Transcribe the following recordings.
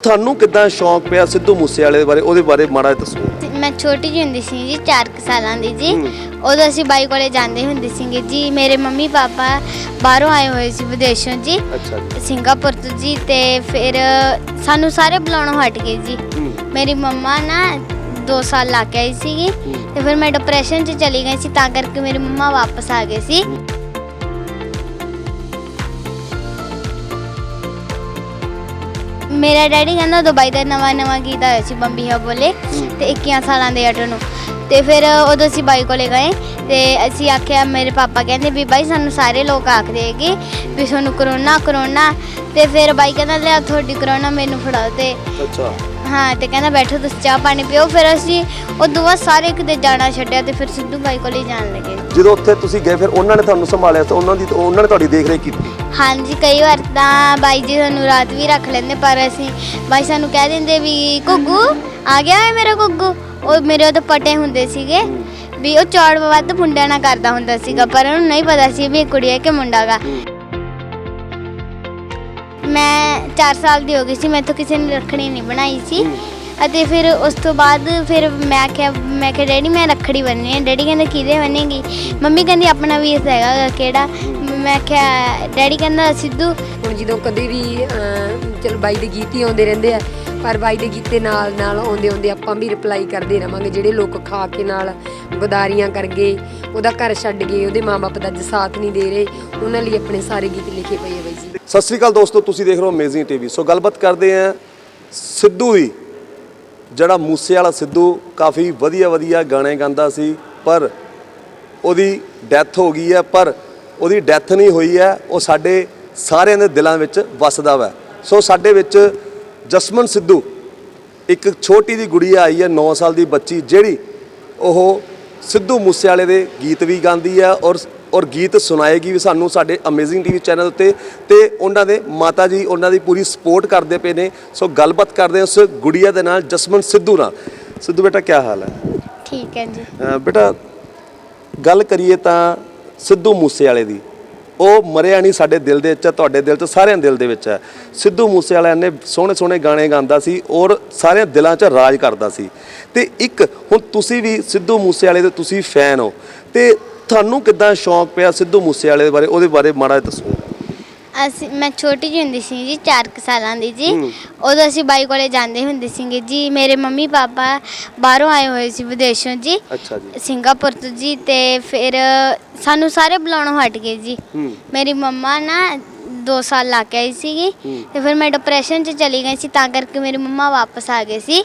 ਤੁਹਾਨੂੰ ਕਿੱਦਾਂ ਸ਼ੌਂਕ ਪਿਆ ਸਿੱਧੂ ਮੂਸੇਵਾਲੇ ਦੇ ਬਾਰੇ? ਉਹਦੇ ਬਾਰੇ ਮਾੜਾ ਜਿਹਾ ਦੱਸੋ। ਤੇ ਮੈਂ ਛੋਟੀ ਜਿਹੀ ਹੁੰਦੀ ਸੀ ਜੀ 4 ਸਾਲਾਂ ਦੀ ਜੀ। ਉਦੋਂ ਅਸੀਂ ਬਾਈ ਕੋਲੇ ਜਾਂਦੇ ਹੁੰਦੇ ਸੀਗੇ ਜੀ। ਮੇਰੇ ਮੰਮੀ ਪਾਪਾ ਬਾਹਰੋਂ ਆਏ ਹੋਏ ਸੀ ਵਿਦੇਸ਼ੋਂ ਜੀ। ਅੱਛਾ ਜੀ। ਸਿੰਗਾਪੁਰ ਤੋਂ ਜੀ ਤੇ ਫਿਰ ਸਾਨੂੰ ਸਾਰੇ ਬੁਲਾਉਣੋਂ ਹਟ ਗਏ ਜੀ। ਹੂੰ। ਮੇਰੀ ਮੰਮਾ ਨਾ 2 ਸਾਲ ਲਾ ਕੇ ਆਈ ਸੀਗੀ। ਤੇ ਫਿਰ ਮੈਂ ਡਿਪਰੈਸ਼ਨ 'ਚ ਚਲੀ ਗਈ ਸੀ ਤਾਂ ਕਰਕੇ ਮੇਰੀ ਮੰਮਾ ਵਾਪਸ ਆ ਗਏ ਸੀ। ਮੇਰਾ ਡੈਡੀ ਕਹਿੰਦਾ ਦੁਬਈ ਦਾ ਨਵਾਂ ਨਵਾਂ ਗੀਤ ਆਇਆ ਸੀ ਬੰਬੀਹਾ ਬੋਲੇ ਤੇ 21 ਸਾਲਾਂ ਦੇ ਅਟੋ ਨੂੰ। ਤੇ ਫਿਰ ਉਦੋਂ ਅਸੀਂ ਬਾਈ ਕੋਲੇ ਗਏ ਤੇ ਅਸੀਂ ਆਖਿਆ ਮੇਰੇ ਪਾਪਾ ਕਹਿੰਦੇ ਵੀ ਬਾਈ ਸਾਨੂੰ ਸਾਰੇ ਲੋਕ ਆਖਦੇ ਹੈਗੇ ਵੀ ਤੁਹਾਨੂੰ ਕਰੋਨਾ ਕਰੋਨਾ। ਤੇ ਫਿਰ ਬਾਈ ਕਹਿੰਦਾ ਲਿਆ ਤੁਹਾਡੀ ਕਰੋਨਾ ਮੈਨੂੰ ਫੜਾਓ ਤੇ ਅੱਛਾ। ਹਾਂ ਤੇ ਕਹਿੰਦਾ ਬੈਠੋ ਤੁਸੀਂ ਚਾਹ ਪਾਣੀ ਪੀਓ। ਫਿਰ ਅਸੀਂ ਉਹ ਦੋਵਾਂ ਸਾਰੇ ਕਿਤੇ ਜਾਣਾ ਛੱਡਿਆ ਤੇ ਫਿਰ ਸਿੱਧੂ ਬਾਈ ਕੋਲੇ ਜਾਣ ਲੱਗੇ। ਜਦੋਂ ਉੱਥੇ ਤੁਸੀਂ ਗਏ ਫਿਰ ਉਹਨਾਂ ਨੇ ਤੁਹਾਨੂੰ ਸੰਭਾਲਿਆ ਤਾਂ ਉਹਨਾਂ ਦੀ ਉਹਨਾਂ ਨੇ ਤੁਹਾਡੀ ਦੇਖ ਰੇਖ ਕੀਤੀ? ਹਾਂਜੀ, ਕਈ ਵਾਰ ਤਾਂ ਬਾਈ ਜੀ ਸਾਨੂੰ ਰਾਤ ਵੀ ਰੱਖ ਲੈਂਦੇ, ਪਰ ਅਸੀਂ ਬਾਈ ਸਾਨੂੰ ਕਹਿ ਦਿੰਦੇ ਵੀ ਘੁੱਗੂ ਆ ਗਿਆ ਹੈ ਮੇਰਾ ਘੁੱਗੂ ਉਹ ਮੇਰੇ ਉਹਦੇ ਪਟੇ ਹੁੰਦੇ ਸੀਗੇ ਵੀ ਉਹ ਚੌੜ ਵੱਧ ਮੁੰਡਿਆਂ ਨਾਲ ਕਰਦਾ ਹੁੰਦਾ ਸੀਗਾ, ਪਰ ਉਹਨੂੰ ਨਹੀਂ ਪਤਾ ਸੀ ਵੀ ਇਹ ਕੁੜੀ ਹੈ ਕਿ ਮੁੰਡਾ ਗਾ। ਮੈਂ 4 ਸਾਲ ਦੀ ਹੋ ਗਈ ਸੀ, ਮੈਥੋਂ ਕਿਸੇ ਨੇ ਰੱਖੜੀ ਨਹੀਂ ਬਣਾਈ ਸੀ। ਅਤੇ ਫਿਰ ਉਸ ਤੋਂ ਬਾਅਦ ਫਿਰ ਮੈਂ ਕਿਹਾ ਮੈਂ ਕਿਹਾ, ਡੈਡੀ, ਮੈਂ ਰੱਖੜੀ ਬੰਨ੍ਹਣੀ ਹੈ। ਡੈਡੀ ਕਹਿੰਦੇ, ਕਿਹਦੇ ਬੰਨੇਗੀ ਮੰਮੀ ਕਹਿੰਦੀ, ਆਪਣਾ ਵੀ ਹੈਗਾ ਕਿਹੜਾ? ਮੈਂ ਕਿਹਾ ਡੈਡੀ ਕਹਿੰਦਾ ਸਿੱਧੂ। ਹੁਣ ਜਦੋਂ ਕਦੇ ਵੀ ਅਹ, ਚਲ ਬਾਈ ਦੇ ਗੀਤ ਹੀ ਆਉਂਦੇ ਰਹਿੰਦੇ ਆ ਪਰ ਬਾਈ ਦੇ ਗੀਤ ਦੇ ਨਾਲ ਨਾਲ ਆਉਂਦੇ ਆਉਂਦੇ ਆਪਾਂ ਵੀ ਰਿਪਲਾਈ ਕਰਦੇ ਰਵਾਂਗੇ ਜਿਹੜੇ ਲੋਕ ਖਾ ਕੇ ਨਾਲ ਗਦਾਰੀਆਂ ਕਰ ਗਏ ਉਹਦਾ ਘਰ ਛੱਡ ਗਏ ਉਹਦੇ ਮਾਪੇ ਦਾ ਅੱਜ ਸਾਥ ਨਹੀਂ ਦੇ ਰਹੇ ਉਹਨਾਂ ਲਈ ਆਪਣੇ ਸਾਰੇ ਗੀਤ ਲਿਖੇ ਪਏ ਆ ਬਾਈ ਜੀ। ਸਤਿ ਸ੍ਰੀ ਅਕਾਲ ਦੋਸਤੋ ਤੁਸੀਂ ਦੇਖ ਰਹੇ ਹੋ ਅਮੇਜ਼ਿੰਗ ਟੀਵੀ ਸੋ ਗੱਲਬਾਤ ਕਰਦੇ ਆਂ ਸਿੱਧੂ ਦੀ ਜਿਹੜਾ ਮੂਸੇ ਵਾਲਾ ਸਿੱਧੂ ਕਾਫੀ ਵਧੀਆ ਵਧੀਆ ਗਾਣੇ ਗਾਉਂਦਾ ਸੀ ਪਰ ਉਹਦੀ ਡੈਥ ਹੋ ਗਈ ਹੈ ਪਰ ਉਹਦੀ ਡੈਥ ਨਹੀਂ ਹੋਈ ਹੈ ਉਹ ਸਾਡੇ ਸਾਰਿਆਂ ਦੇ ਦਿਲਾਂ ਵਿੱਚ ਵੱਸਦਾ ਵਾ। ਸੋ ਸਾਡੇ ਵਿੱਚ ਜਸਮਨ ਸਿੱਧੂ ਇੱਕ ਛੋਟੀ ਦੀ ਗੁੜੀਆ ਆਈ ਹੈ 9 ਸਾਲ ਦੀ ਬੱਚੀ ਜਿਹੜੀ ਉਹ ਸਿੱਧੂ ਮੂਸੇਵਾਲੇ ਦੇ ਗੀਤ ਵੀ ਗਾਉਂਦੀ ਹੈ ਔਰ ਔਰ ਗੀਤ ਸੁਣਾਏਗੀ ਵੀ ਸਾਨੂੰ ਸਾਡੇ ਅਮੇਜ਼ਿੰਗ ਟੀਵੀ ਚੈਨਲ ਉੱਤੇ ਤੇ ਉਹਨਾਂ ਦੇ ਮਾਤਾ ਜੀ ਉਹਨਾਂ ਦੀ ਪੂਰੀ ਸਪੋਰਟ ਕਰਦੇ ਪਏ ਨੇ। ਸੋ ਗੱਲਬਾਤ ਕਰਦੇ ਹਾਂ ਉਸ ਗੁੜੀਆ ਦੇ ਨਾਲ ਜਸਮਨ ਸਿੱਧੂ ਨਾਲ। ਸਿੱਧੂ ਬੇਟਾ ਕੀ ਹਾਲ ਹੈ? ਠੀਕ ਹੈ ਜੀ। ਬੇਟਾ ਗੱਲ ਕਰੀਏ ਤਾਂ ਸਿੱਧੂ ਮੂਸੇਵਾਲੇ ਦੀ। ਉਹ ਮਰਿਆ ਨਹੀਂ ਸਾਡੇ ਦਿਲ ਦੇ ਵਿੱਚ ਹੈ, ਤੁਹਾਡੇ ਦਿਲ 'ਚ ਸਾਰਿਆਂ ਦਿਲ ਦੇ ਵਿੱਚ ਹੈ। ਸਿੱਧੂ ਮੂਸੇਵਾਲਾ ਨੇ ਸੋਹਣੇ ਸੋਹਣੇ ਗਾਣੇ ਗਾਉਂਦਾ ਸੀ ਔਰ ਸਾਰਿਆਂ ਦਿਲਾਂ 'ਚ ਰਾਜ ਕਰਦਾ ਸੀ। ਤੇ ਇੱਕ ਹੁਣ ਤੁਸੀਂ ਵੀ ਸਿੱਧੂ ਮੂਸੇਵਾਲੇ ਦੇ ਤੁਸੀਂ ਫੈਨ ਹੋ। ਤੇ ਤੁਹਾਨੂੰ ਕਿੱਦਾਂ ਸ਼ੌਂਕ ਪਿਆ ਸਿੱਧੂ ਮੂਸੇਵਾਲੇ ਦੇ ਬਾਰੇ ਉਹਦੇ ਬਾਰੇ ਮਾੜਾ ਦੱਸੋ। ਅਸੀਂ ਮੈਂ ਛੋਟੀ ਜਿਹੀ ਹੁੰਦੀ ਸੀ ਜੀ 4 ਸਾਲਾਂ ਦੀ ਜੀ। ਉਦੋਂ ਅਸੀਂ ਬਾਈ ਕੋਲੇ ਜਾਂਦੇ ਹੁੰਦੇ ਸੀਗੇ ਜੀ। ਮੇਰੇ ਮੰਮੀ ਪਾਪਾ ਬਾਹਰੋਂ ਆਏ ਹੋਏ ਸੀ ਵਿਦੇਸ਼ੋਂ ਜੀ। ਅੱਛਾ ਜੀ। ਸਿੰਗਾਪੁਰ ਤੋਂ ਜੀ ਤੇ ਫਿਰ ਸਾਨੂੰ ਸਾਰੇ ਬੁਲਾਉਣੋਂ ਹਟ ਗਏ ਜੀ। ਮੇਰੀ ਮੰਮਾ ਨਾ 2 ਸਾਲ ਲਾ ਕੇ ਆਈ ਸੀਗੀ। ਤੇ ਫਿਰ ਮੈਂ ਡਿਪਰੈਸ਼ਨ 'ਚ ਚਲੀ ਗਈ ਸੀ ਤਾਂ ਕਰਕੇ ਮੇਰੀ ਮੰਮਾ ਵਾਪਸ ਆ ਗਏ ਸੀ।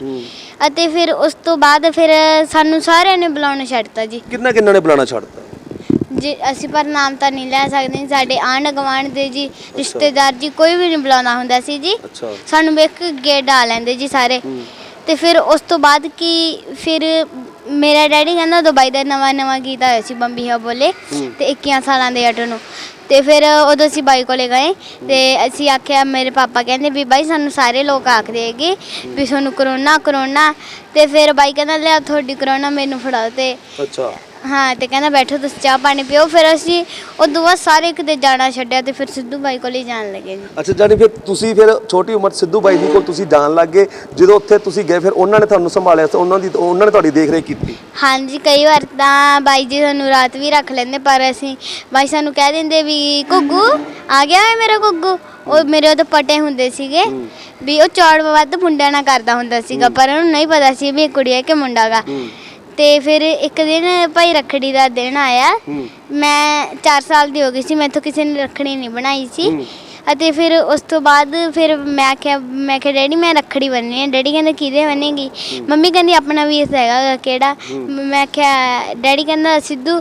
ਅਤੇ ਫਿਰ ਉਸ ਤੋਂ ਬਾਅਦ ਫਿਰ ਸਾਨੂੰ ਸਾਰਿਆਂ ਨੇ ਬੁਲਾਉਣਾ ਛੱਡਤਾ ਜੀ। ਕਿੰਨਾ ਕਿੰਨਾ ਨੇ ਬੁਲਾਣਾ ਛੱਡਤਾ ਜੀ ਅਸੀਂ ਪਰ ਨਾਮ ਤਾਂ ਨਹੀਂ ਲੈ ਸਕਦੇ ਸਾਡੇ ਆਂਢ ਗੁਆਂਢ ਦੇ ਜੀ ਰਿਸ਼ਤੇਦਾਰ ਜੀ ਕੋਈ ਵੀ ਨਹੀਂ ਬੁਲਾਉਂਦਾ ਹੁੰਦਾ ਸੀ ਜੀ। ਅੱਛਾ। ਸਾਨੂੰ ਵੇਖ ਕੇ ਗੇਟ ਡਾ ਲੈਂਦੇ ਜੀ ਸਾਰੇ। ਤੇ ਫਿਰ ਉਸ ਤੋਂ ਬਾਅਦ ਕੀ ਫਿਰ ਮੇਰਾ ਡੈਡੀ ਕਹਿੰਦਾ ਦੁਬਈ ਦਾ ਨਵਾਂ ਨਵਾਂ ਗੀਤ ਆਇਆ ਸੀ ਬੰਬੀਹਾ ਬੋਲੇ। ਤੇ 21 ਸਾਲਾਂ ਦੇ ਅਟੋ ਨੂੰ। ਤੇ ਫਿਰ ਉਦੋਂ ਅਸੀਂ ਬਾਈ ਕੋਲੇ ਗਏ। ਤੇ ਅਸੀਂ ਆਖਿਆ ਮੇਰੇ ਪਾਪਾ ਕਹਿੰਦੇ ਵੀ ਬਾਈ ਸਾਨੂੰ ਸਾਰੇ ਲੋਕ ਆਖਦੇ ਹੈਗੇ ਵੀ ਤੁਹਾਨੂੰ ਕਰੋਨਾ ਕਰੋਨਾ। ਤੇ ਫਿਰ ਬਾਈ ਕਹਿੰਦਾ ਲਿਆ ਤੁਹਾਡੀ ਕਰੋਨਾ ਮੈਨੂੰ ਫੜਾਓ। ਤੇ ਅੱਛਾ। ਹਾਂ ਤੇ ਕਹਿੰਦਾ ਬੈਠੋ ਤੁਸੀਂ ਚਾਹ ਪਾਣੀ ਪੀਓ। ਫਿਰ ਅਸੀਂ ਉਹ ਦੋਵਾਂ ਸਾਰੇ ਕਿਤੇ ਜਾਣਾ ਛੱਡਿਆ ਤੇ ਫਿਰ ਸਿੱਧੂ ਬਾਈ ਕੋਲੇ ਜਾਣ ਲੱਗੇ ਜੀ। ਅੱਛਾ ਜਾਨੀ ਫਿਰ ਤੁਸੀਂ ਫਿਰ ਛੋਟੀ ਉਮਰ 'ਚ ਸਿੱਧੂ ਬਾਈ ਦੀ ਕੋਲ ਤੁਸੀਂ ਜਾਣ ਲੱਗ ਜਦੋਂ ਉੱਥੇ ਤੁਸੀਂ ਗਏ ਫਿਰ ਉਹਨਾਂ ਨੇ ਤੁਹਾਨੂੰ ਸੰਭਾਲਿਆ ਤਾਂ ਉਹਨਾਂ ਦੀ ਉਹਨਾਂ ਨੇ ਤੁਹਾਡੀ ਦੇਖ ਰੇਖ ਕੀਤੀ? ਹਾਂਜੀ ਕਈ ਵਾਰ ਤਾਂ ਬਾਈ ਜੀ ਸਾਨੂੰ ਰਾਤ ਵੀ ਰੱਖ ਲੈਂਦੇ ਪਰ ਅਸੀਂ ਬਾਈ ਸਾਨੂੰ ਕਹਿ ਦਿੰਦੇ ਵੀ ਗੁੱਗੂ ਆ ਗਿਆ ਹੈ ਮੇਰਾ ਗੁੱਗੂ? ਉਹ ਮੇਰੇ ਉਹਦੇ ਪਟੇ ਹੁੰਦੇ ਸੀਗੇ ਵੀ ਉਹ ਚੌੜ ਵੱਧ ਮੁੰਡਿਆਂ ਨਾਲ ਕਰਦਾ ਹੁੰਦਾ ਸੀਗਾ ਪਰ ਉਹਨੂੰ ਨਹੀਂ ਪਤਾ ਸੀ ਵੀ ਇਹ ਕੁੜੀ ਹੈ ਕਿ ਮੁੰਡਾ ਗਾ। ਤੇ ਫਿਰ ਇੱਕ ਦਿਨ ਭਾਈ ਰੱਖੜੀ ਦਾ ਦਿਨ ਆਇਆ। ਮੈਂ 4 ਸਾਲ ਦੀ ਹੋ ਗਈ ਸੀ ਮੈਥੋਂ ਕਿਸੇ ਨੇ ਰੱਖੜੀ ਨਹੀਂ ਬਣਾਈ ਸੀ। ਅਤੇ ਫਿਰ ਉਸ ਤੋਂ ਬਾਅਦ ਫਿਰ ਮੈਂ ਕਿਹਾ ਮੈਂ ਕਿਹਾ ਡੈਡੀ ਮੈਂ ਰੱਖੜੀ ਬੰਨ੍ਹਣੀ ਹੈ ਡੈਡੀ ਕਹਿੰਦੇ ਕਿਹਦੇ ਬੰਨੇਗੀ ਮੰਮੀ ਕਹਿੰਦੀ ਆਪਣਾ ਵੀ ਹੈਗਾ ਗਾ ਕਿਹੜਾ? ਮੈਂ ਕਿਹਾ ਡੈਡੀ ਕਹਿੰਦਾ ਸਿੱਧੂ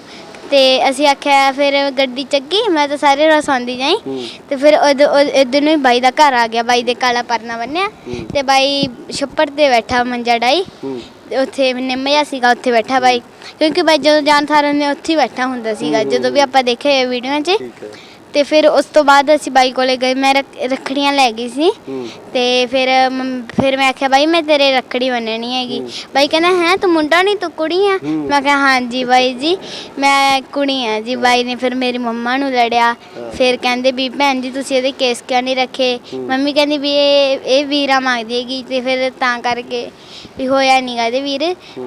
ਤੇ ਅਸੀਂ ਆਖਿਆ ਫਿਰ ਗੱਡੀ ਚੱਕੀ ਮੈਂ ਤਾਂ ਸਾਰੇ ਰਸ ਆਉਂਦੀ ਜਾਈ। ਤੇ ਫਿਰ ਇਧਰ ਨੂੰ ਬਾਈ ਦਾ ਘਰ ਆ ਗਿਆ ਬਾਈ ਦੇ ਕਾਲਾ ਪਰਨਾ ਬੰਨਿਆ। ਤੇ ਬਾਈ ਛੱਪੜ ਤੇ ਬੈਠਾ ਮੰਜਾ ਡਾਈ। ਉੱਥੇ ਨਿੰਮਿਆ ਸੀਗਾ ਉੱਥੇ ਬੈਠਾ ਬਾਈ। ਕਿਉਂਕਿ ਬਾਈ ਜਦੋਂ ਜਾਨ ਥਾਰਨ ਨੇ ਉੱਥੇ ਹੀ ਬੈਠਾ ਹੁੰਦਾ ਸੀਗਾ ਜਦੋਂ ਵੀ ਆਪਾਂ ਦੇਖੇ ਵੀਡੀਓ 'ਚ। ਠੀਕ ਹੈ। ਤੇ ਫਿਰ ਉਸ ਤੋਂ ਬਾਅਦ ਅਸੀਂ ਬਾਈ ਕੋਲੇ ਗਏ ਮੈਂ ਰੱਖ- ਰੱਖੜੀਆਂ ਲੈ ਗਈ ਸੀ। ਤੇ ਫਿਰ ਮੰਮ- ਫਿਰ ਮੈਂ ਆਖਿਆ ਬਾਈ ਮੈਂ ਤੇਰੇ ਰੱਖੜੀ ਬੰਨਣੀ ਹੈਗੀ। ਬਾਈ ਕਹਿੰਦਾ ਹੈ ਤੂੰ ਮੁੰਡਾ ਨਹੀਂ ਤੂੰ ਕੁੜੀ ਆ? ਮੈਂ ਕਿਹਾ ਹਾਂਜੀ ਬਾਈ ਜੀ ਮੈਂ ਕੁੜੀ ਆ ਜੀ। ਬਾਈ ਨੇ ਫਿਰ ਮੇਰੀ ਮੰਮਾ ਨੂੰ ਲੜਿਆ। ਫਿਰ ਕਹਿੰਦੇ ਵੀ ਭੈਣ ਜੀ ਤੁਸੀਂ ਇਹਦੇ ਕੇਸ ਕਿਉਂ ਨਹੀਂ ਰੱਖੇ? ਮੰਮੀ ਕਹਿੰਦੀ ਵੀ ਇਹ ਇਹ ਵੀਰਾ ਮੰਗਦੀ ਹੈਗੀ ਤੇ ਫਿਰ ਤਾਂ ਕਰਕੇ ਵੀ ਹੋਇਆ ਨਹੀਂਗਾ ਇਹਦੇ ਵੀਰ।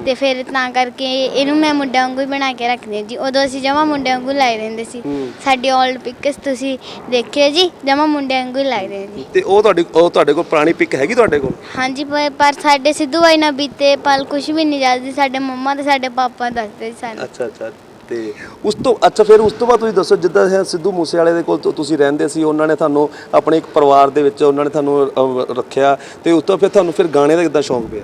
ਤੇ ਫਿਰ ਤਾਂ ਕਰਕੇ ਇਹਨੂੰ ਮੈਂ ਮੁੰਡਿਆਂ ਵਾਂਗੂ ਹੀ ਬਣਾ ਕੇ ਰੱਖਦੀ ਹਾਂ ਜੀ। ਉਦੋਂ ਅਸੀਂ ਜਮਾ ਮੁੰਡਿਆਂ ਵਾਂਗੂ ਲਾਏ ਦਿੰਦੇ ਸੀ। ਸਾਡੀ 올ਡ ਪਿਕਸ ਤੁਸੀਂ ਦੇਖਿਓ ਜੀ ਜਮਾ ਮੁੰਡਿਆਂ ਵਾਂਗੂ ਹੀ ਲੱਗਦੇ ਨੇ ਜੀ। ਤੇ ਉਹ ਤੁਹਾਡੀ ਉਹ ਤੁਹਾਡੇ ਕੋਲ ਪੁਰਾਣੀ ਪਿਕ ਹੈਗੀ ਤੁਹਾਡੇ ਕੋਲ? ਹਾਂਜੀ ਪਰ ਪਰ ਸਾਡੇ ਸਿੱਧੂ ਬਾਈ ਨਾਲ ਬੀਤੇ ਪਲ ਕੁਝ ਵੀ ਨਹੀਂ ਸੀ ਸਾਡੇ ਮੰਮਾ ਤੇ ਸਾਡੇ ਪਾਪਾ ਦੱਸਦੇ ਸੀ ਸਾਨੂੰ। ਅੱਛਾ ਅੱਛਾ ਤੇ ਉਸ ਤੋਂ ਅੱਛਾ ਫਿਰ ਉਸ ਤੋਂ ਬਾਅਦ ਤੁਸੀਂ ਦੱਸੋ ਜਿੱਦਾਂ ਇਹ ਸਿੱਧੂ ਮੂਸੇਵਾਲੇ ਦੇ ਕੋਲ ਤੁ- ਤੁਸੀਂ ਰਹਿੰਦੇ ਸੀ ਉਹਨਾਂ ਨੇ ਤੁਹਾਨੂੰ ਆਪਣੇ ਇੱਕ ਪਰਿਵਾਰ ਦੇ ਵਿੱਚ ਉਹਨਾਂ ਨੇ ਤੁਹਾਨੂੰ ਅਹ, ਰੱਖਿਆ ਤੇ ਉਸ ਤੋਂ ਫਿਰ ਤੁਹਾਨੂੰ ਫਿਰ ਗਾਣੇ ਦਾ ਕਿੱਦਾਂ ਸ਼ੌਂਕ ਪਿਆ?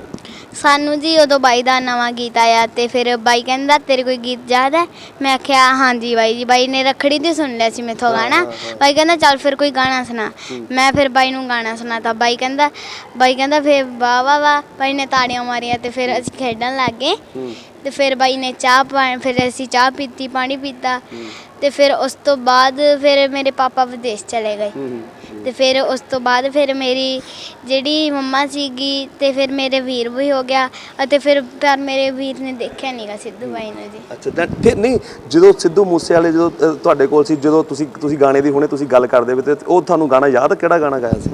ਸਾਨੂੰ ਜੀ ਉਦੋਂ ਬਾਈ ਦਾ ਨਵਾਂ ਗੀਤ ਆਇਆ ਤੇ ਫਿਰ ਬਾਈ ਕਹਿੰਦਾ ਤੇਰੇ ਕੋਈ ਗੀਤ ਯਾਦ ਹੈ? ਮੈਂ ਆਖਿਆ ਹਾਂਜੀ ਬਾਈ ਜੀ ਬਾਈ ਨੇ ਰਖੜੀ ਤੇ ਸੁਣ ਲਿਆ ਸੀ ਮੇਥੋਂ ਗਾਣਾ। ਬਾਈ ਕਹਿੰਦਾ ਚੱਲ ਫਿਰ ਕੋਈ ਗਾਣਾ ਸੁਣਾ। ਮੈਂ ਫਿਰ ਬਾਈ ਨੂੰ ਗਾਣਾ ਸੁਣਾਤਾ। ਬਾਈ ਕਹਿੰਦਾ ਬਾਈ ਕਹਿੰਦਾ ਫਿਰ ਵਾਹ ਵਾਹ ਵਾਹ ਬਾਈ ਨੇ ਤਾੜੀਆਂ ਮਾਰੀਆਂ ਤੇ ਫਿਰ ਅਸੀਂ ਖੇਡਣ ਲੱਗ ਗਏ। ਤੇ ਫਿਰ ਬਾਈ ਨੇ ਚਾਹ ਪਾ ਫਿਰ ਅਸੀਂ ਚਾਹ ਪੀਤੀ ਪਾਣੀ ਪੀਤਾ। ਤੇ ਫਿਰ ਉਸ ਤੋਂ ਬਾਅਦ ਫਿਰ ਮੇਰੇ ਪਾਪਾ ਵਿਦੇਸ਼ ਚਲੇ ਗਏ। ਤੇ ਫਿਰ ਉਸ ਤੋਂ ਬਾਅਦ ਫਿਰ ਮੇਰੀ ਜਿਹੜੀ ਮੰਮਾ ਸੀਗੀ ਤੇ ਫਿਰ ਮੇਰੇ ਵੀਰ ਵੀ ਹੋ ਗਿਆ ਅਤੇ ਫਿਰ ਪਰ ਮੇਰੇ ਵੀਰ ਨੇ ਦੇਖਿਆ ਨਹੀਂਗਾ ਸਿੱਧੂ ਬਾਈ ਨੂੰ ਜੀ ਅੱਛਾ that- ਫਿਰ ਨਹੀਂ ਜਦੋਂ ਸਿੱਧੂ ਮੂਸੇਵਾਲੇ ਜਦੋਂ ਅਹ, ਤੁਹਾਡੇ ਕੋਲ ਸੀ ਜਦੋਂ ਤੁਸੀਂ ਤੁਸੀਂ ਗਾਣੇ ਦੀ ਹੁਣੇ ਤੁਸੀਂ ਗੱਲ ਕਰਦੇ ਪਏ ਤੇ ਉਹ ਤੁਹਾਨੂੰ ਗਾਣਾ ਯਾਦ? ਕਿਹੜਾ ਗਾਣਾ ਗਾਇਆ ਸੀ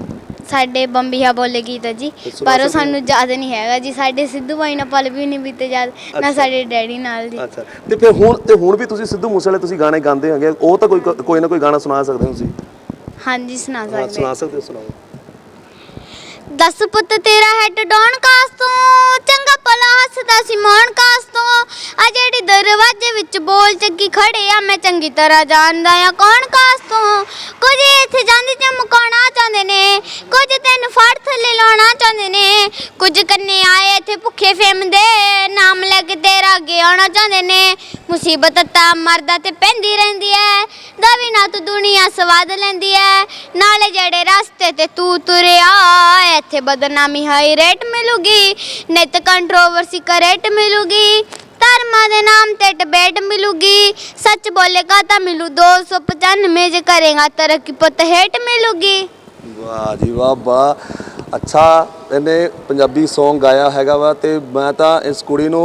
ਸਾਡੇ ਬੰਬੀਹਾ ਬੋਲੇ ਗੀਤ ਆ ਜੀ ਤੇ ਸੁਣਾ ਪਰ ਉਹ ਸਕਦੇ? ਸਾਨੂੰ ਯਾਦ ਨਹੀਂ ਹੈਗਾ ਜੀ ਸਾਡੇ ਸਿੱਧੂ ਬਾਈ ਨਾਲ ਪਲ ਵੀ ਨਹੀਂ ਬੀਤੇ ਯਾਦ ਨਾ। ਸਾਡੇ ਡੈਡੀ ਨਾਲ ਜੀ ਅੱਛਾ ਤੇ ਫਿਰ ਹੁਣ ਤੇ ਹੁਣ ਵੀ ਤੁਸੀਂ ਸਿੱਧੂ ਮੂਸੇਵਾਲੇ ਤੁਸੀਂ ਗਾਣੇ ਗਾਉਂਦੇ ਹੋਗੇ ਉਹ ਤਾਂ ਕੋਈ ਕੋਈ ਨਾ ਕੋਈ ਗਾਣਾ ਸੁਣਾ ਸਕਦੇ ਹੋ ਤੁਸੀਂ ਹਾਂਜੀ ਸੁਣਾ ਹਾਂ, ਸਕਦੇ। ਸੁਣਾ ਸਕਦੇ ਹੋ ਸੁਣਾਓ। ਦਸ ਪੁੱਤ ਤੇਰਾ ਹੈਡ ਡਾਉਣ ਕਾਸ ਤੋਂ ਚੰਗਾ ਭਲਾ ਹੱਸਦਾ ਸੀ ਕਾਸ ਤੋਂ। ਵਿੱਚ ਬੋਲ ਚੱਕੀ ਖੜੇ ਆ, ਮੈਂ ਚੰਗੀ ਤਰ੍ਹਾਂ ਜਾਣਦਾ ਆ ਕੌਣ ਕਾਸ ਤੋਂ। ਕੁਝ ਇੱਥੇ ਜਾਂਦੇ ਚਮਕਾਉਣਾ ਚਾਹੁੰਦੇ ਨੇ, ਕੁਝ ਤੈਨੂੰ ਫੜ ਥੱਲੇ ਲਾਉਣਾ ਚਾਹੁੰਦੇ ਨੇ। ਕੁਝ ਕੰਨੇ ਆਏ ਇੱਥੇ ਭੁੱਖੇ ਫੇਮ ਦੇ ਨਾਮ ਲੈ ਕੇ ਤੇਰਾ ਅੱਗੇ ਆਉਣਾ ਚਾਹੁੰਦੇ ਨੇ। ਮੁਸੀਬਤ ਤਾਂ ਮਰਦਾ ਤੇ ਪੈਂਦੀ ਰਹਿੰਦੀ ਐ ਦਵੀ ਨਾ ਤੂੰ ਦੁਨੀਆ ਸਵਾਦ ਲੈਂਦੀ ਐ। ਨਾਲੇ ਜਿਹੜੇ ਰਸਤੇ ਤੇ ਤੂੰ ਤੁਰਿਆ, ਇੱਥੇ ਬਦਨਾਮੀ ਹਾਈ ਰੇਟ ਮਿਲੂਗੀ, ਨਿਤ ਕੰਟਰੋਵਰਸੀ ਕਰੇਟ ਮਿਲੂਗੀ। ਧਰਮਾਂ ਦੇ ਨਾਮ ਤੇ ਡਿਬੇਟ ਮਿਲੂਗੀ। ਸੱਚ ਬੋਲੇਗਾ ਤਾਂ ਮਿਲੂ 295 ਜੇ ਕਰੇਗਾ ਤਰੱਕੀ ਪੁੱਤ ਹੇਟ ਮਿਲੂਗੀ। ਵਾਹ ਜੀ ਵਾਹ ਵਾਹ। ਅੱਛਾ ਇਹਨੇ ਪੰਜਾਬੀ Song ਗਾਇਆ ਹੈਗਾ ਵਾ ਤੇ ਮੈਂ ਤਾਂ ਇਸ ਕੁੜੀ ਨੂੰ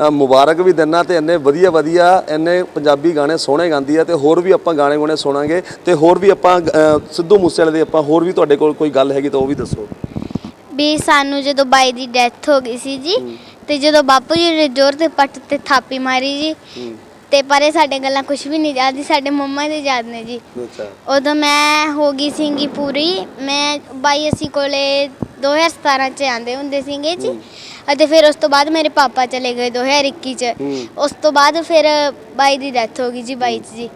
ਅ, ਮੁਬਾਰਕ ਵੀ ਦਿੰਨਾ ਤੇ ਇਹਨੇ ਵਧੀਆ ਵਧੀਆ ਇਹਨੇ ਪੰਜਾਬੀ ਗਾਣੇ ਸੋਹਣੇ ਗਾਉਂਦੀ ਆ ਤੇ ਹੋਰ ਵੀ ਆਪਾਂ ਗਾਣੇ ਗੁਣੇ ਸੁਣਾਂਗੇ ਤੇ ਹੋਰ ਵੀ ਆਪਾਂ ਅ, ਸਿੱਧੂ ਮੂਸੇਵਾਲੇ ਦੇ ਆਪਾਂ ਹੋਰ ਵੀ ਤੁਹਾਡੇ ਕੋਲ ਕੋਈ ਗੱਲ ਹੈਗੀ ਤਾਂ ਉਹ ਵੀ ਦੱਸੋ। ਵੀ ਸਾਨੂੰ ਜਦੋਂ ਬਾਈ ਦੀ ਡੈਥ ਹੋ ਗਈ ਸੀ ਜੀ ਤੇ ਜਦੋਂ ਬਾਪੂ ਜੀ ਨੇ ਜ਼ੋਰ ਤੇ ਪੱਟ ਤੇ ਥਾਪੀ ਮਾਰੀ ਜੀ ਤੇ ਪਰ ਇਹ ਸਾਡੇ ਗੱਲਾਂ ਕੁਝ ਵੀ ਨਹੀਂ ਯਾਦ ਸੀ ਸਾਡੇ ਮੰਮਾ ਦੇ ਯਾਦ ਨੇ ਜੀ। ਅੱਛਾ। ਉਦੋਂ ਮੈਂ ਹੋ ਗਈ ਸੀਗੀ ਪੂਰੀ ਮੈਂ ਬਾਈ ਅਸੀਂ ਕੋਲੇ 2017 ਚ ਆਂਦੇ ਹੁੰਦੇ ਸੀਗੇ ਜੀ। ਅਤੇ ਫਿਰ ਉਸ ਤੋਂ ਬਾਅਦ ਮੇਰੇ ਪਾਪਾ ਚਲੇ ਗਏ 2021 ਚ। ਉਸ ਤੋਂ ਬਾਅਦ ਫਿਰ ਬਾਈ ਦੀ ਡੈਥ ਹੋ ਗਈ ਜੀ ਬਾਈ ਚ ਜੀ।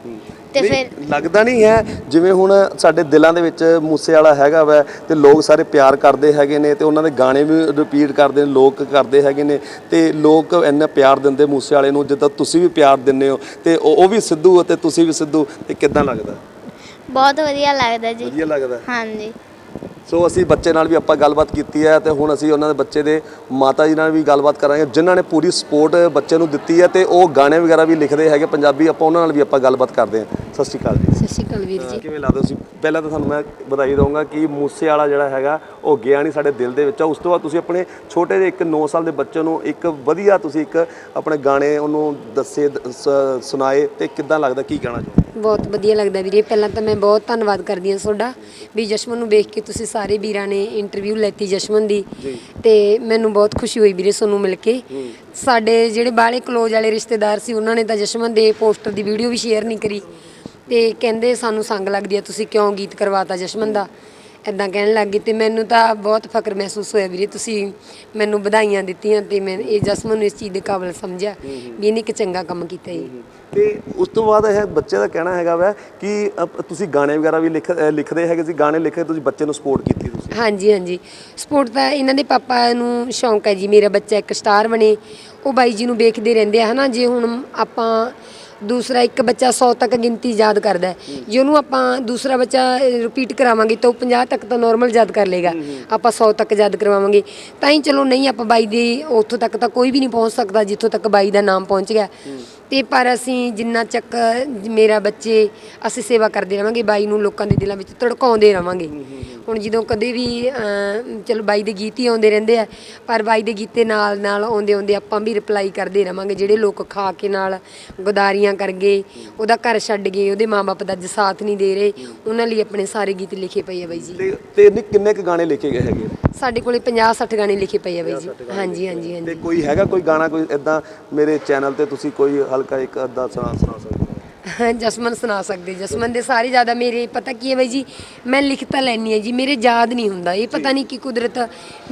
ਤੇ ਨਹੀਂ, ਫਿਰ ਲੱਗਦਾ ਨਹੀਂ ਹੈ ਜਿਵੇਂ ਹੁਣ ਸਾਡੇ ਦਿਲਾਂ ਦੇ ਵਿੱਚ ਮੂਸੇ ਵਾਲਾ ਹੈਗਾ ਵਾ ਤੇ ਲੋਕ ਸਾਰੇ ਪਿਆਰ ਕਰਦੇ ਹੈਗੇ ਨੇ ਤੇ ਉਹਨਾਂ ਦੇ ਗਾਣੇ ਵੀ ਰਿਪੀਟ ਕਰਦੇ ਨੇ ਲੋਕ ਕਰਦੇ ਹੈਗੇ ਨੇ ਤੇ ਲੋਕ ਇੰਨਾ ਪਿਆਰ ਦਿੰਦੇ ਮੂਸੇ ਵਾਲੇ ਨੂੰ ਜਿੱਦਾਂ ਤੁਸੀਂ ਵੀ ਪਿਆਰ ਦਿੰਦੇ ਹੋ ਤੇ ਉਹ ਉਹ ਵੀ ਸਿੱਧੂ ਅਤੇ ਤੁਸੀਂ ਵੀ ਸਿੱਧੂ ਤੇ ਕਿੱਦਾਂ ਲੱਗਦਾ? ਬਹੁਤ ਵਧੀਆ ਲੱਗਦਾ ਜੀ। ਵਧੀਆ ਲੱਗਦਾ। ਹਾਂਜੀ। ਸੋ ਅਸੀਂ ਬੱਚੇ ਨਾਲ ਵੀ ਆਪਾਂ ਗੱਲਬਾਤ ਕੀਤੀ ਹੈ ਤੇ ਹੁਣ ਅਸੀਂ ਉਹਨਾਂ ਦੇ ਬੱਚੇ ਦੇ ਮਾਤਾ ਜੀ ਨਾਲ ਵੀ ਗੱਲਬਾਤ ਕਰਾਂਗੇ, ਜਿਨ੍ਹਾਂ ਨੇ ਪੂਰੀ ਸਪੋਰਟ ਬੱਚੇ ਨੂੰ ਦਿੱਤੀ ਹੈ ਤੇ ਉਹ ਗਾਣੇ ਵਗੈਰਾ ਵੀ ਲਿਖਦੇ ਹੈਗੇ, ਪੰਜਾਬੀ ਆਪਾਂ ਉਹਨਾਂ ਨਾਲ ਵੀ ਆਪਾਂ ਗੱਲਬਾਤ ਕਰਦੇ ਹਾਂ। ਸਤਿ ਸ਼੍ਰੀ ਅਕਾਲ ਜੀ। ਸਤਿ ਸ਼੍ਰੀ ਅਕਾਲ ਵੀਰ ਜੀ। ਕਿਵੇਂ ਲੱਗਦਾ ਸੀ? ਪਹਿਲਾਂ ਤਾਂ ਤੁਹਾਨੂੰ ਮੈਂ ਵਧਾਈ ਦਊਂਗਾ ਕਿ ਮੂਸੇ ਵਾਲਾ ਜਿਹੜਾ ਹੈਗਾ ਉਹ ਗਿਆ ਨਹੀਂ ਸਾਡੇ ਦਿਲ ਦੇ ਵਿੱਚ। ਉਸ ਤੋਂ ਬਾਅਦ ਤੁਸੀਂ ਆਪਣੇ ਛੋਟੇ ਜਿਹੇ ਇੱਕ 9 ਸਾਲ ਦੇ ਬੱਚੇ ਨੂੰ ਇੱਕ ਵਧੀਆ ਤੁਸੀਂ ਇੱਕ ਆਪਣੇ ਗਾਣੇ ਉਹਨੂੰ ਦੱਸੇ ਸੁਣਾਏ ਤੇ ਕਿੱਦਾਂ ਲੱਗਦਾ ਕੀ ਕਹਿਣਾ ਚਾਹੁੰਦੇ ਬਹੁਤ ਵਧੀਆ ਲੱਗਦਾ ਵੀਰੇ। ਪਹਿਲਾਂ ਤਾਂ ਮੈਂ ਬਹੁਤ ਧੰਨਵਾਦ ਕਰਦੀ ਹਾਂ ਤੁਹਾਡਾ ਵੀ ਜਸ਼ਮਨ ਨੂੰ ਵੇਖ ਕੇ ਤੁਸੀਂ ਸਾਰੇ ਵੀਰਾਂ ਨੇ ਇੰਟਰਵਿਊ ਲੈਤੀ ਜਸ਼ਮਨ ਦੀ। ਜੀ। ਤੇ ਮੈਨੂੰ ਬਹੁਤ ਖੁਸ਼ੀ ਹੋਈ ਵੀਰੇ ਤੁਹਾਨੂੰ ਮਿਲ ਕੇ। ਸਾਡੇ ਜਿਹੜੇ ਬਾਹਲੇ ਕਲੋਜ਼ ਵਾਲੇ ਰਿਸ਼ਤੇਦਾਰ ਸੀ ਉਹਨਾਂ ਨੇ ਤਾਂ ਜਸ਼ਮਨ ਦੇ ਪੋਸਟਰ ਦੀ ਵੀਡੀਓ ਵੀ ਸ਼ੇਅਰ ਨਹੀਂ ਕਰੀ। ਤੇ ਕਹਿੰਦੇ ਸਾਨੂੰ ਸੰਗ ਲੱਗਦੀ ਆ ਤੁਸੀਂ ਕਿਉਂ ਗੀਤ ਕਰਵਾਤਾ ਜਸ਼ਮਨ ਦਾ? ਇਦਾਂ ਕਹਿਣ ਲੱਗ ਗਏ ਤੇ ਮੈਨੂੰ ਤਾਂ ਬਹੁਤ ਫਖਰ ਮਹਿਸੂਸ ਹੋਇਆ ਵੀਰੇ ਤੁਸੀਂ ਮੈਨੂੰ ਵਧਾਈਆਂ ਦਿੱਤੀਆਂ ਤੇ ਮੈਂ ਇਹ ਜਸਮਨ ਨੂੰ ਇਸ ਚੀਜ਼ ਦੇ ਕਾਬਿਲ ਸਮਝਿਆ ਵੀ ਇਹਨੇ ਇੱਕ ਚੰਗਾ ਕੰਮ ਕੀਤਾ ਜੀ। ਤੇ ਉਸ ਤੋਂ ਬਾਅਦ ਇਹ ਬੱਚੇ ਦਾ ਕਹਿਣਾ ਹੈਗਾ ਵਾ ਕਿ ਅ, ਤੁਸੀਂ ਗਾਣੇ ਵਗੈਰਾ ਵੀ ਲਿਖ ਅ, ਲਿਖਦੇ ਹੈਗੇ ਸੀ ਗਾਣੇ ਲਿਖ ਤੁਸੀਂ ਬੱਚੇ ਨੂੰ ਸਪੋਰਟ ਕੀਤੀ ਤੁਸੀਂ? ਹਾਂਜੀ ਹਾਂਜੀ। ਸਪੋਰਟ ਤਾਂ ਇਹਨਾਂ ਦੇ ਪਾਪਾ ਨੂੰ ਸ਼ੌਂਕ ਹੈ ਜੀ ਮੇਰਾ ਬੱਚਾ ਇੱਕ ਸਟਾਰ ਬਣੇ ਉਹ ਬਾਈ ਜੀ ਨੂੰ ਵੇਖਦੇ ਰਹਿੰਦੇ ਆ ਹਨਾ ਜੇ ਹੁਣ ਆਪਾਂ ਦੂਸਰਾ ਇੱਕ ਬੱਚਾ 100 ਤੱਕ ਗਿਣਤੀ ਯਾਦ ਕਰਦਾ ਹੈ। ਜੇ ਉਹਨੂੰ ਆਪਾਂ ਦੂਸਰਾ ਬੱਚਾ ਰਿਪੀਟ ਕਰਾਵਾਂਗੇ ਤਾਂ ਉਹ 50 ਤੱਕ ਤਾਂ ਨਾਰਮਲ ਯਾਦ ਕਰ ਲੇਗਾ ਆਪਾਂ 100 ਤੱਕ ਯਾਦ ਕਰਵਾਵਾਂਗੇ। ਤਾਂ ਹੀ ਚਲੋ ਨਹੀਂ ਆਪਾਂ ਬਾਈ ਦੇ ਉੱਥੋਂ ਤੱਕ ਤਾਂ ਕੋਈ ਵੀ ਨਹੀਂ ਪਹੁੰਚ ਸਕਦਾ ਜਿੱਥੋਂ ਤੱਕ ਬਾਈ ਦਾ ਨਾਮ ਪਹੁੰਚ ਗਿਆ। ਤੇ ਪਰ ਅਸੀਂ ਜਿੰਨਾ ਚੱਕ ਮੇਰਾ ਬੱਚੇ ਅਸੀਂ ਸੇਵਾ ਕਰਦੇ ਰਵਾਂਗੇ ਬਾਈ ਨੂੰ ਲੋਕਾਂ ਦੇ ਦਿਲਾਂ ਵਿੱਚ ਧੜਕਾਉਂਦੇ ਰਵਾਂਗੇ। ਹੁਣ ਜਦੋਂ ਕਦੇ ਵੀ ਚਲੋ ਬਾਈ ਦੇ ਗੀਤ ਹੀ ਆਉਂਦੇ ਰਹਿੰਦੇ ਆ ਪਰ ਬਾਈ ਦੇ ਗੀਤੇ ਨਾਲ ਨਾਲ ਆਉਂਦੇ ਆਉਂਦੇ ਆਪਾਂ ਵੀ ਰਿਪਲਾਈ ਕਰਦੇ ਰਵਾਂਗੇ ਜਿਹੜੇ ਲੋਕ ਖਾ ਕੇ ਨਾਲ ਗਦਾਰੀਆਂ ਕਰ ਗਏ ਉਹਦਾ ਘਰ ਛੱਡ ਗਏ ਉਹਦੇ ਮਾਪੇ ਦਾ ਅੱਜ ਸਾਥ ਨਹੀਂ ਦੇ ਰਹੇ ਉਹਨਾਂ ਲਈ ਆਪਣੇ ਸਾਰੇ ਗੀਤ ਲਿਖੇ ਪਏ ਆ ਬਾਈ ਜੀ। ਤੇ ਇੰਨੇ ਕਿੰਨੇ ਕੁ ਗਾਣੇ ਲਿਖੇ ਗਏ ਹੈਗੇ? ਸਾਡੇ ਕੋਲੇ 50 60 ਗਾਣੇ ਲਿਖੇ ਪਏ ਆ ਬਾਈ ਜੀ। ਹਾਂਜੀ ਹਾਂਜੀ ਹਾਂਜੀ। ਤੇ ਕੋਈ ਹੈਗਾ ਕੋਈ ਗਾਣਾ ਕੋਈ ਇਦਾਂ ਮੇਰੇ ਚੈਨਲ ਤੇ ਤੁਸੀਂ ਕੋਈ ਹਲਕਾ ਇੱਕ ਅੱਧਾ ਸੁਣਾ ਸੁਣਾ ਸਕਦੇ ਹੋ। ਹਾਂ ਜਸਮਨ ਸੁਣਾ ਸਕਦੇ ਜਸਮਨ ਦੇ ਸਾਰੇ ਜ਼ਿਆਦਾ ਮੇਰੇ ਪਤਾ ਕੀ ਹੈ ਬਾਈ ਜੀ? ਮੈਂ ਲਿਖ ਤਾਂ ਲੈਣੀ ਹੈ ਜੀ ਮੇਰੇ ਯਾਦ ਨਹੀਂ ਹੁੰਦਾ। ਇਹ ਪਤਾ ਨਹੀਂ ਕੀ ਕੁਦਰਤ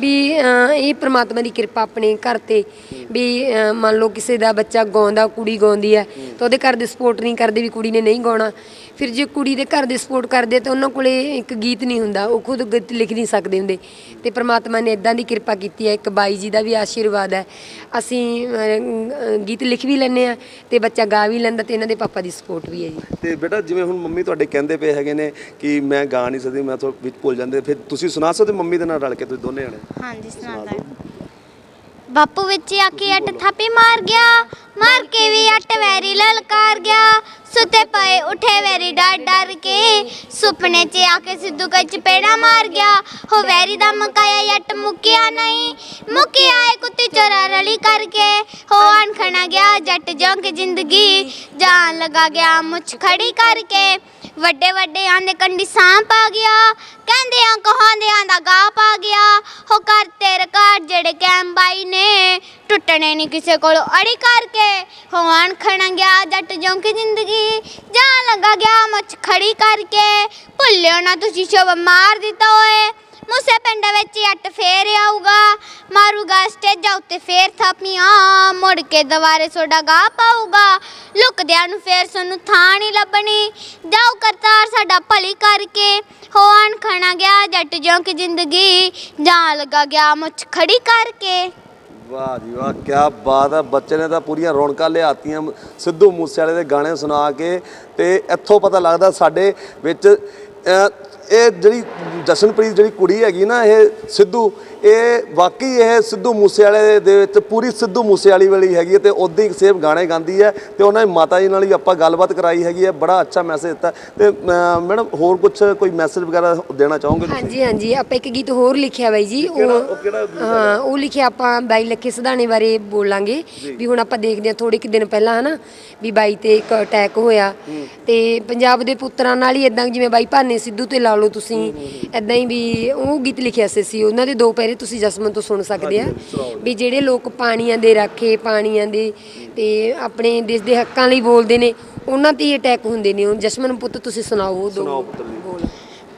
ਵੀ ਅਹ, ਇਹ ਪ੍ਰਮਾਤਮਾ ਦੀ ਕਿਰਪਾ ਆਪਣੇ ਘਰ ਤੇ ਵੀ ਅਹ, ਮੰਨ ਲਓ ਕਿਸੇ ਦਾ ਬੱਚਾ ਗਾਉਂਦਾ ਕੁੜੀ ਗਾਉਂਦੀ ਹੈ ਤਾਂ ਉਹਦੇ ਘਰ ਦੇ ਸਪੋਰਟ ਨਹੀਂ ਕਰਦੇ ਵੀ ਕੁੜੀ ਨੇ ਨਹੀਂ ਗਾਉਣਾ। ਫਿਰ ਜੇ ਕੁੜੀ ਦੇ ਘਰ ਦੇ ਸਪੋਰਟ ਕਰਦੇ ਤਾਂ ਉਹਨਾਂ ਕੋਲੇ ਇੱਕ ਗੀਤ ਨਹੀਂ ਹੁੰਦਾ ਉਹ ਖੁਦ ਗੀਤ ਲਿਖ ਨਹੀਂ ਸਕਦੇ ਹੁੰਦੇ। ਤੇ ਪ੍ਰਮਾਤਮਾ ਨੇ ਇਦਾਂ ਦੀ ਕਿਰਪਾ ਕੀਤੀ ਹੈ ਇੱਕ ਬਾਈ ਜੀ ਦਾ ਵੀ ਆਸ਼ੀਰਵਾਦ ਹੈ। ਅਸੀਂ ਅਹ, ਗੀਤ ਲਿਖ ਵੀ ਲੈਂਦੇ ਆ ਤੇ ਬੱਚਾ ਗਾ ਵੀ ਲੈਂਦਾ ਤੇ ਇਹਨਾਂ ਦੇ ਪਾਪਾ ਦੀ ਸਪੋਰਟ ਵੀ ਹੈ ਜੀ। ਤੇ ਬੇਟਾ ਜਿਵੇਂ ਹੁਣ ਮੰਮੀ ਤੁਹਾਡੇ ਕਹਿੰਦੇ ਪਏ ਹੈਗੇ ਨੇ ਕਿ ਮੈਂ ਗਾ ਨਹੀਂ ਸਕਦੀ ਮੈਂ ਤਾਂ ਵਿੱਚ ਭੁੱਲ ਜਾਂਦੇ ਫਿਰ ਤੁਸੀਂ ਸੁਣਾ ਸਕਦੇ ਹੋ ਮੰਮੀ ਦੇ ਨਾਲ ਰਲ ਕੇ ਤੁਸੀਂ ਦੋਨੇ ਜਣੇ? ਹਾਂਜੀ ਸੁਣਾਦਾ ਬਾਪੂ ਵਿੱਚ ਆ ਕੇ ਅੱਟ ਥਾਪੀ ਮਾਰ ਗਿਆ ਮਾਰ ਕੇ ਵੀ ਅੱਟ ਵੈਰੀ ਲਲਕਾਰ ਗਿਆ। ਸੁੱਤੇ ਪਏ, ਉਠੇ ਵੈਰੀ ਡਰ ਡਰ ਕੇ ਸੁਪਨੇ 'ਚ ਆ ਕੇ ਸਿੱਧੂ ਕਈ ਚਪੇੜਾ ਮਾਰ ਗਿਆ। ਹੋ ਵੈਰੀ ਦਾ ਮਕਾਇਆ ਅੱਟ ਮੁੱਕਿਆ ਨਹੀਂ। ਮੁੱਕਿਆ ਏ ਕੁੱਤੀ ਚੋਰਾ ਰਲੀ ਕਰਕੇ। ਹੋ ਅਣਖਣਾ ਗਿਆ, ਜੱਟ ਜੰਗ ਜ਼ਿੰਦਗੀ ਜਾਨ ਲਗਾ ਗਿਆ, ਮੁੱਛ ਖੜੀ ਕਰਕੇ। ਵੱਡੇ ਵੱਡੇ ਆਂਦੇ ਕੰਡੀ ਸਾਂਪ ਆ ਗਿਆ। ਕਹਿੰਦੇ ਆ ਕਹਾਂਦਿਆਂ ਦਾ ਗਾ ਪਾ ਗਿਆ। ਹੋ ਕਰ ਤੇ ਜਿਹੜੇ ਕੈਮ ਬਾਈ ਨੇ, ਟੁੱਟਣੇ ਨਹੀਂ ਕਿਸੇ ਕੋਲੋਂ ਅੜੀ ਕਰਕੇ। ਹੋ ਆਣ ਗਿਆ, ਜੱਟ ਜੋਂ ਕੀ ਜ਼ਿੰਦਗੀ ਜਾਨ ਲਗਾ ਗਿਆ ਮੁੱਛ ਖੜੀ ਕਰਕੇ। ਭੁੱਲਿਓ ਨਾ ਤੁਸੀਂ ਸ਼ੋਭ ਮਾਰ ਦਿੱਤਾ ਓਏ। ਮੁਸੇ ਪਿੰਡ ਵਿੱਚ ਅੱਟ ਫੇਰ ਆਊਗਾ। ਮਾਰੂਗਾ ਸਟੇਜਾਂ ਉੱਤੇ ਫੇਰ ਥਾਪੀਆਂ। ਮੁੜ ਕੇ ਦੁਬਾਰੇ ਸੋਡਾ ਗਾ ਪਾਊਗਾ। ਲੁਕਦਿਆਂ ਨੂੰ ਫੇਰ ਸਾਨੂੰ ਥਾਂ ਨਹੀਂ ਲੱਭਣੀ। ਜਾਓ ਕਰਤਾਰ ਸਾਡਾ ਭਲੀ ਕਰਕੇ। ਹੋਣ ਖਣਾ ਗਿਆ ਜੱਟ ਜਿਉਂ ਕਿ ਜ਼ਿੰਦਗੀ। ਜਾਣ ਲੱਗਾ ਗਿਆ ਮੁੱਛ ਖੜੀ ਕਰਕੇ। ਵਾਹ ਜੀ ਵਾਹ ਕੀ ਬਾਤ ਹੈ। ਬੱਚੇ ਨੇ ਤਾਂ ਪੂਰੀਆਂ ਰੌਣਕਾਂ ਲਿਆਤੀਆਂ। ਸਿੱਧੂ ਮੂਸੇਵਾਲੇ ਦੇ ਗਾਣੇ ਸੁਣਾ ਕੇ ਤੇ ਇੱਥੋਂ ਪਤਾ ਲੱਗਦਾ ਸਾਡੇ ਵਿੱਚ ਇਹ ਜਿਹੜੀ ਜਸ਼ਨਪ੍ਰੀਤ ਜਿਹੜੀ ਕੁੜੀ ਹੈਗੀ ਨਾ, ਇਹ ਸਿੱਧੂ ਇਹ ਵਾਕਈ ਇਹ ਸਿੱਧੂ ਮੂਸੇਵਾਲੇ ਦੇ ਵਿੱਚ ਪੂਰੀ ਸਿੱਧੂ ਮੂਸੇਵਾਲੀ ਵਾਲੀ ਹੈਗੀ ਹੈ ਤੇ ਉਦਾਂ ਹੀ ਸੇਮ ਗਾਣੇ ਗਾਉਂਦੀ ਹੈ ਤੇ ਉਹਨਾਂ ਦੀ ਮਾਤਾ ਜੀ ਨਾਲ ਹੀ ਆਪਾਂ ਗੱਲਬਾਤ ਕਰਾਈ ਹੈਗੀ ਹੈ ਬੜਾ ਅੱਛਾ ਮੈਸੇਜ ਦਿੱਤਾ। ਤੇ ਮੈਡਮ ਹੋਰ ਕੁਝ ਕੋਈ ਮੈਸੇਜ ਵਗੈਰਾ ਦੇਣਾ ਚਾਹੋਗੇ? ਹਾਂਜੀ ਹਾਂਜੀ ਆਪਾਂ ਇੱਕ ਗੀਤ ਹੋਰ ਲਿਖਿਆ ਬਾਈ ਜੀ ਉਹ ਹਾਂ ਉਹ ਲਿਖਿਆ ਆਪਾਂ ਬਾਈ ਲੱਖੇ ਸਧਾਣੇ ਬਾਰੇ ਬੋਲਾਂਗੇ। ਵੀ ਹੁਣ ਆਪਾਂ ਦੇਖਦੇ ਹਾਂ ਥੋੜੇ ਕਿ ਦਿਨ ਪਹਿਲਾਂ ਹਨਾ ਵੀ ਬਾਈ ਤੇ ਇੱਕ ਅਟੈਕ ਹੋਇਆ। ਤੇ ਪੰਜਾਬ ਦੇ ਪੁੱਤਰਾਂ ਨਾਲ ਹੀ ਇਦਾਂ ਜਿਵੇਂ ਬਾਈ ਭਾਨੇ ਸਿੱਧੂ ਤੇ ਲਾ ਲਓ ਤੁਸੀਂ ਇਦਾਂ ਹੀ ਵੀ ਉਹ ਗੀਤ ਲਿਖਿਆ ਸੀ ਸੀ ਉਹਨਾਂ ਦੇ ਦੋ ਪੈਰੇ ਤੁਸੀਂ ਜਸਮਨ ਤੋਂ ਸੁਣ ਸਕਦੇ ਆ। ਵੀ ਜਿਹੜੇ ਲੋਕ ਪਾਣੀਆਂ ਦੇ ਰਾਖੇ ਪਾਣੀਆਂ ਦੇ ਤੇ ਆਪਣੇ ਦੇਸ਼ ਦੇ ਹੱਕਾਂ ਲਈ ਬੋਲਦੇ ਨੇ ਉਹਨਾਂ ਤੇ ਹੀ ਅਟੈਕ ਹੁੰਦੇ ਨੇ। ਹੁਣ ਜਸਮਨ ਪੁੱਤ ਤੁਸੀਂ ਸੁਣਾਓ ਦੋ। ਬੋਲ।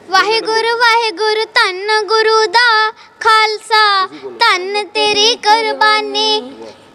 ਵਾਹਿਗੁਰੂ ਵਾਹਿਗੁਰੂ ਧੰਨ ਗੁਰੂ ਦਾ ਖਾਲਸਾ। ਧੰਨ ਤੇਰੀ ਕੁਰਬਾਨੀ।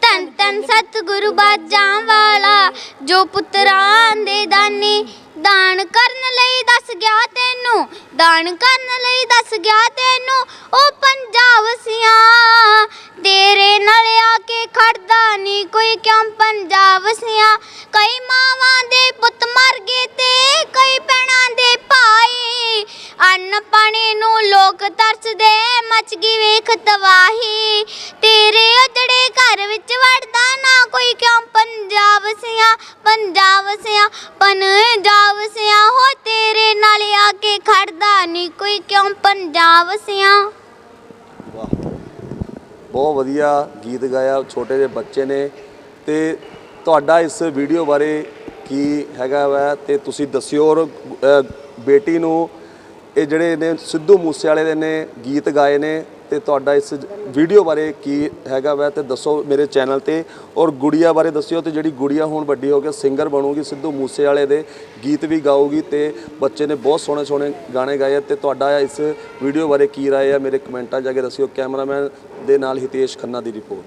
ਧੰਨ ਧੰਨ ਸਤਿਗੁਰੂ ਬਾਜਾਂ ਵਾਲਾ ਜੋ ਪੁੱਤਰਾਂ ਦੇ ਦਾਨੀ। ਦਾਨ ਕਰਨ ਲਈ ਦੱਸ ਗਿਆ ਤੈਨੂੰ, ਦਾਨ ਕਰਨ ਲਈ ਦੱਸ ਗਿਆ ਤੈਨੂੰ ਉਹ ਪੰਜਾਬ ਸਿਆਂ, ਤੇਰੇ ਨਾਲ ਆ ਕੇ ਖੜਦਾ ਨਹੀਂ ਕੋਈ ਕਿਉਂ ਪੰਜਾਬ ਸਿਆਂ। ਕਈ ਮਾਵਾਂ ਦੇ ਪੁੱਤ ਮਰ ਗਏ ਤੇ ਕਈ ਭੈਣਾਂ ਦੇ ਭਾਈ ਅੰਨ ਪਾਣੀ ਨੂੰ ਲੋਕ ਤਰਸਦੇ ਮਚ ਗਈ ਵੇਖ ਤਵਾਹੀ ਤੇਰੇ ਉਜੜੇ ਘਰ ਵਿੱਚ ਵੜਦਾ ਨਾ ਕੋਈ ਕਿਉਂ? ਪੰਜਾਬ ਸਿਆਂ ਪੰਜਾਬ ਸਿਆਂ ਪੰਜਾਬ ਸਿਆਂ। ਹੋ ਤੇਰੇ ਨਾਲ ਆ ਕੇ ਖੜਦਾ ਨਹੀਂ ਕੋਈ ਕਿਉਂ? ਪੰਜਾਬ ਸਿਆਂ। ਵਾਹ। ਬਹੁਤ ਵਧੀਆ ਗੀਤ ਗਾਇਆ ਛੋਟੇ ਜਿਹੇ ਬੱਚੇ ਨੇ। ਤੇ ਤੁਹਾਡਾ ਇਸ ਵੀਡੀਓ ਬਾਰੇ ਕੀ ਹੈਗਾ ਵਾ? ਤੇ ਤੁਸੀਂ ਦੱਸਿਓ ਔਰ ਅ, ਬੇਟੀ ਨੂੰ ਇਹ ਜਿਹੜੇ ਨੇ ਸਿੱਧੂ ਮੂਸੇਵਾਲੇ ਦੇ ਨੇ, ਗੀਤ ਗਾਏ ਨੇ ਤੇ ਤੁਹਾਡਾ ਇਸ ਵੀਡੀਓ ਬਾਰੇ ਕੀ ਹੈਗਾ ਵਾ ਤੇ ਦੱਸੋ ਮੇਰੇ ਚੈਨਲ ਤੇ ਔਰ ਗੁੜੀਆ ਬਾਰੇ ਦੱਸਿਓ ਤੇ ਜਿਹੜੀ ਗੁੜੀਆ ਹੁਣ ਵੱਡੀ ਹੋ ਕੇ ਸਿੰਗਰ ਬਣੂਗੀ, ਸਿੱਧੂ ਮੂਸੇਵਾਲੇ ਦੇ ਗੀਤ ਵੀ ਗਾਊਗੀ ਤੇ ਬੱਚੇ ਨੇ ਬਹੁਤ ਸੋਹਣੇ ਸੋਹਣੇ ਗਾਣੇ ਗਾਏ ਆ ਤੇ ਤੁਹਾਡਾ ਇਸ ਵੀਡੀਓ ਬਾਰੇ ਕੀ ਰਾਏ ਆ, ਮੇਰੇ ਕਮੈਂਟਾਂ ਜਾ ਕੇ ਦੱਸਿਓ। ਕੈਮਰਾਮੈਨ ਦੇ ਨਾਲ ਹਿਤੇਸ਼ ਖੰਨਾ ਦੀ ਰਿਪੋਰਟ।